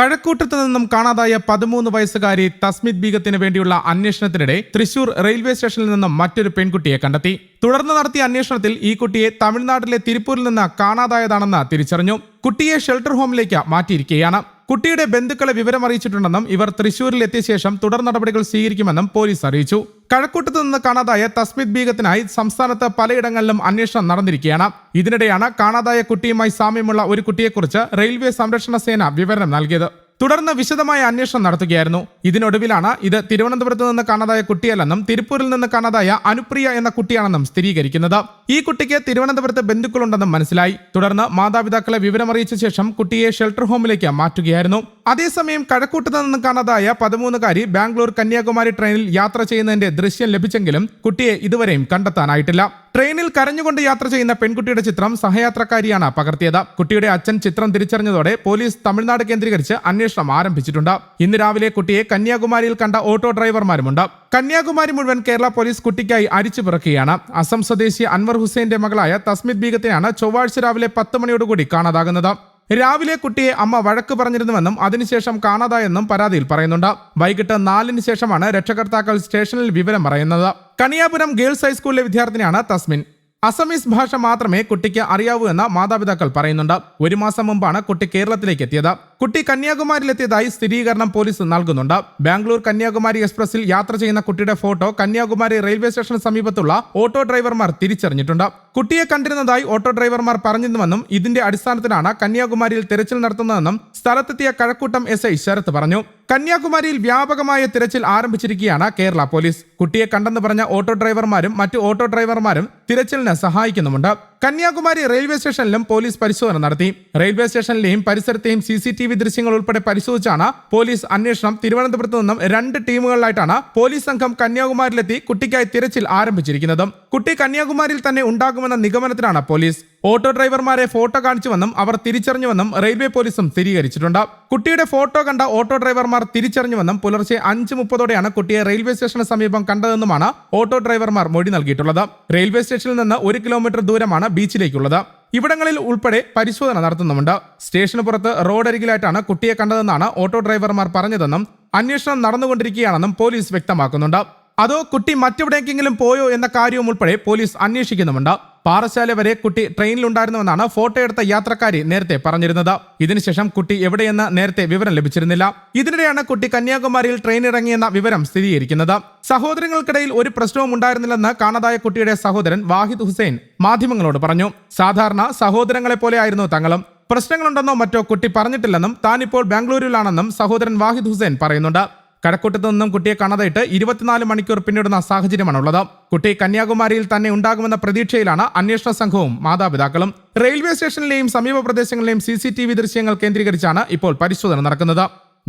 കഴക്കൂട്ടത്ത് നിന്നും കാണാതായ പതിമൂന്ന് വയസ്സുകാരി തസ്മിത് ബീഗത്തിന് വേണ്ടിയുള്ള അന്വേഷണത്തിനിടെ തൃശൂർ റെയിൽവേ സ്റ്റേഷനിൽ നിന്നും മറ്റൊരു പെൺകുട്ടിയെ കണ്ടെത്തി. തുടർന്ന് നടത്തിയ അന്വേഷണത്തിൽ ഈ കുട്ടിയെ തമിഴ്നാട്ടിലെ തിരുപ്പൂരിൽ നിന്ന് കാണാതായതാണെന്ന് തിരിച്ചറിഞ്ഞു. കുട്ടിയെ ഷെൽട്ടർ ഹോമിലേക്ക് മാറ്റിയിരിക്കുകയാണ്. കുട്ടിയുടെ ബന്ധുക്കളെ വിവരമറിയിച്ചിട്ടുണ്ടെന്നും ഇവർ തൃശൂരിൽ എത്തിയ ശേഷം തുടർ നടപടികൾ സ്വീകരിക്കുമെന്നും പോലീസ് അറിയിച്ചു. കഴക്കൂട്ടത്ത് നിന്ന് കാണാതായ തസ്മിത് ബീഗത്തിനായി സംസ്ഥാനത്ത് പലയിടങ്ങളിലും അന്വേഷണം നടന്നിരിക്കുകയാണ്. ഇതിനിടെയാണ് കാണാതായ കുട്ടിയുമായി സാമ്യമുള്ള ഒരു കുട്ടിയെക്കുറിച്ച് റെയിൽവേ സംരക്ഷണ സേന വിവരം നൽകിയത്. തുടർന്ന് വിശദമായ അന്വേഷണം നടത്തുകയായിരുന്നു. ഇതിനൊടുവിലാണ് ഇത് തിരുവനന്തപുരത്ത് നിന്ന് കാണാതായ കുട്ടിയല്ലെന്നും തിരുപ്പൂരിൽ നിന്ന് കാണാതായ അനുപ്രിയ എന്ന കുട്ടിയാണെന്നും സ്ഥിരീകരിക്കുന്നത്. ഈ കുട്ടിക്ക് തിരുവനന്തപുരത്ത് ബന്ധുക്കളുണ്ടെന്നും മനസ്സിലായി. തുടർന്ന് മാതാപിതാക്കളെ വിവരമറിയിച്ച ശേഷം കുട്ടിയെ ഷെൽട്ടർ ഹോമിലേക്ക് മാറ്റുകയായിരുന്നു. അതേസമയം കഴക്കൂട്ടത്ത് നിന്ന് കാണാതായ പതിമൂന്നുകാരി ബാംഗ്ലൂർ കന്യാകുമാരി ട്രെയിനിൽ യാത്ര ചെയ്യുന്നതിന്റെ ദൃശ്യം ലഭിച്ചെങ്കിലും കുട്ടിയെ ഇതുവരെയും കണ്ടെത്താനായിട്ടില്ല. ട്രെയിനിൽ കരഞ്ഞുകൊണ്ട് യാത്ര ചെയ്യുന്ന പെൺകുട്ടിയുടെ ചിത്രം സഹയാത്രക്കാരിയാണ് പകർത്തിയത്. കുട്ടിയുടെ അച്ഛൻ ചിത്രം തിരിച്ചറിഞ്ഞതോടെ പോലീസ് തമിഴ്നാട് കേന്ദ്രീകരിച്ച് അന്വേഷണം ആരംഭിച്ചിട്ടുണ്ട്. ഇന്ന് രാവിലെ കുട്ടിയെ കന്യാകുമാരിയിൽ കണ്ട ഓട്ടോ ഡ്രൈവർമാരുമുണ്ട്. കന്യാകുമാരി മുഴുവൻ കേരള പോലീസ് കുട്ടിക്കായി അരിച്ചു പിറക്കുകയാണ്. അസം സ്വദേശി അൻവർ ഹുസൈന്റെ മകളായ തസ്മിത് ബീഗത്തെയാണ് ചൊവ്വാഴ്ച രാവിലെ പത്ത് മണിയോടുകൂടി കാണാതാകുന്നത്. രാവിലെ കുട്ടിയെ അമ്മ വഴക്ക് പറഞ്ഞിരുന്നുവെന്നും അതിനുശേഷം കാണാതായെന്നും പരാതിയിൽ പറയുന്നുണ്ട്. വൈകിട്ട് നാലിന് ശേഷമാണ് രക്ഷകർത്താക്കൾ സ്റ്റേഷനിൽ വിവരം പറയുന്നത്. കണിയാപുരം ഗേൾസ് ഹൈസ്കൂളിലെ വിദ്യാർത്ഥിനിയാണ് തസ്മിൻ. അസമീസ് ഭാഷ മാത്രമേ കുട്ടിക്ക് അറിയാവൂ എന്ന് മാതാപിതാക്കൾ പറയുന്നുണ്ട്. ഒരു മാസം മുമ്പാണ് കുട്ടി കേരളത്തിലേക്ക് എത്തിയത്. കുട്ടി കന്യാകുമാരിയിലെത്തിയതായി സ്ഥിരീകരണം പോലീസ് നൽകുന്നുണ്ട്. ബാംഗ്ലൂർ കന്യാകുമാരി എക്സ്പ്രസിൽ യാത്ര ചെയ്യുന്ന കുട്ടിയുടെ ഫോട്ടോ കന്യാകുമാരി റെയിൽവേ സ്റ്റേഷന് സമീപത്തുള്ള ഓട്ടോ ഡ്രൈവർമാർ തിരിച്ചറിഞ്ഞിട്ടുണ്ട്. കുട്ടിയെ കണ്ടിരുന്നതായി ഓട്ടോ ഡ്രൈവർമാർ പറഞ്ഞിരുന്നുവെന്നും ഇതിന്റെ അടിസ്ഥാനത്തിലാണ് കന്യാകുമാരിയിൽ തിരച്ചിൽ നടത്തുന്നതെന്നും സ്ഥലത്തെത്തിയ കഴക്കൂട്ടം എസ് ഐ ശരത്ത് പറഞ്ഞു. കന്യാകുമാരിയിൽ വ്യാപകമായ തിരച്ചിൽ ആരംഭിച്ചിരിക്കുകയാണ് കേരള പോലീസ്. കുട്ടിയെ കണ്ടെന്ന് പറഞ്ഞ ഓട്ടോ ഡ്രൈവർമാരും മറ്റു ഓട്ടോ ഡ്രൈവർമാരും തിരച്ചിലിന് സഹായിക്കുന്നുമുണ്ട്. കന്യാകുമാരി റെയിൽവേ സ്റ്റേഷനിലും പോലീസ് പരിശോധന നടത്തി. റെയിൽവേ സ്റ്റേഷനിലെയും പരിസരത്തെയും സി സി ടി വി ദൃശ്യങ്ങൾ ഉൾപ്പെടെ പരിശോധിച്ചാണ് പോലീസ് അന്വേഷണം തിരുവനന്തപുരത്ത് നിന്നും രണ്ട് ടീമുകളിലായിട്ടാണ് പോലീസ് സംഘം കന്യാകുമാരിയിലെത്തി കുട്ടിക്കായി തിരച്ചിൽ ആരംഭിച്ചിരിക്കുന്നത്. കുട്ടി കന്യാകുമാരിയിൽ തന്നെ ഉണ്ടാകുമെന്ന നിഗമനത്തിലാണ് പോലീസ്. ഓട്ടോ ഡ്രൈവർമാരെ ഫോട്ടോ കാണിച്ചുവെന്നും അവർ തിരിച്ചറിഞ്ഞുവെന്നും റെയിൽവേ പോലീസും സ്ഥിരീകരിച്ചിട്ടുണ്ട്. കുട്ടിയുടെ ഫോട്ടോ കണ്ട ഓട്ടോ ഡ്രൈവർമാർ തിരിച്ചറിഞ്ഞുവെന്നും പുലർച്ചെ അഞ്ച് മുപ്പതോടെയാണ് കുട്ടിയെ റെയിൽവേ സ്റ്റേഷന് സമീപം കണ്ടതെന്നുമാണ് ഓട്ടോ ഡ്രൈവർമാർ മൊഴി നൽകിയിട്ടുള്ളത്. റെയിൽവേ സ്റ്റേഷനിൽ നിന്ന് ഒരു കിലോമീറ്റർ ദൂരമാണ് ബീച്ചിലേക്കുള്ളത്. ഇവിടങ്ങളിൽ ഉൾപ്പെടെ പരിശോധന നടത്തുന്നുമുണ്ട്. സ്റ്റേഷന് പുറത്ത് റോഡരികിലായിട്ടാണ് കുട്ടിയെ കണ്ടതെന്നാണ് ഓട്ടോ ഡ്രൈവർമാർ പറഞ്ഞതെന്നും അന്വേഷണം നടന്നുകൊണ്ടിരിക്കുകയാണെന്നും പോലീസ് വ്യക്തമാക്കുന്നുണ്ട്. അതോ കുട്ടി മറ്റെവിടേക്കെങ്കിലും പോയോ എന്ന കാര്യവും ഉൾപ്പെടെ പോലീസ് അന്വേഷിക്കുന്നുമുണ്ട്. പാറശാല വരെ കുട്ടി ട്രെയിനിലുണ്ടായിരുന്നുവെന്നാണ് ഫോട്ടോ എടുത്ത യാത്രക്കാരി നേരത്തെ പറഞ്ഞിരുന്നത്. ഇതിനുശേഷം കുട്ടി എവിടെയെന്ന് നേരത്തെ വിവരം ലഭിച്ചിരുന്നില്ല. ഇതിനിടെയാണ് കുട്ടി കന്യാകുമാരിയിൽ ട്രെയിൻ ഇറങ്ങിയെന്ന വിവരം സ്ഥിരീകരിക്കുന്നത്. സഹോദരങ്ങൾക്കിടയിൽ ഒരു പ്രശ്നവും ഉണ്ടായിരുന്നില്ലെന്ന് കാണാതായ കുട്ടിയുടെ സഹോദരൻ വാഹിദ് ഹുസൈൻ മാധ്യമങ്ങളോട് പറഞ്ഞു. സാധാരണ സഹോദരങ്ങളെ പോലെയായിരുന്നു തങ്ങളും. പ്രശ്നങ്ങളുണ്ടെന്നോ മറ്റോ കുട്ടി പറഞ്ഞിട്ടില്ലെന്നും താനിപ്പോൾ ബാംഗ്ലൂരിലാണെന്നും സഹോദരൻ വാഹിദ് ഹുസൈൻ പറയുന്നുണ്ട്. കഴക്കൂട്ടത്തു നിന്നും കുട്ടിയെ കാണാതായിട്ട് ഇരുപത്തിനാല് മണിക്കൂർ പിന്നിടുന്ന സാഹചര്യമാണുള്ളത്. കുട്ടി കന്യാകുമാരിയിൽ തന്നെ ഉണ്ടാകുമെന്ന പ്രതീക്ഷയിലാണ് അന്വേഷണ സംഘവും മാതാപിതാക്കളും. റെയിൽവേ സ്റ്റേഷനിലെയും സമീപ പ്രദേശങ്ങളിലെയും സി ദൃശ്യങ്ങൾ കേന്ദ്രീകരിച്ചാണ് ഇപ്പോൾ പരിശോധന നടക്കുന്നത്.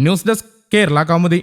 News desk Kerala Kaumudi.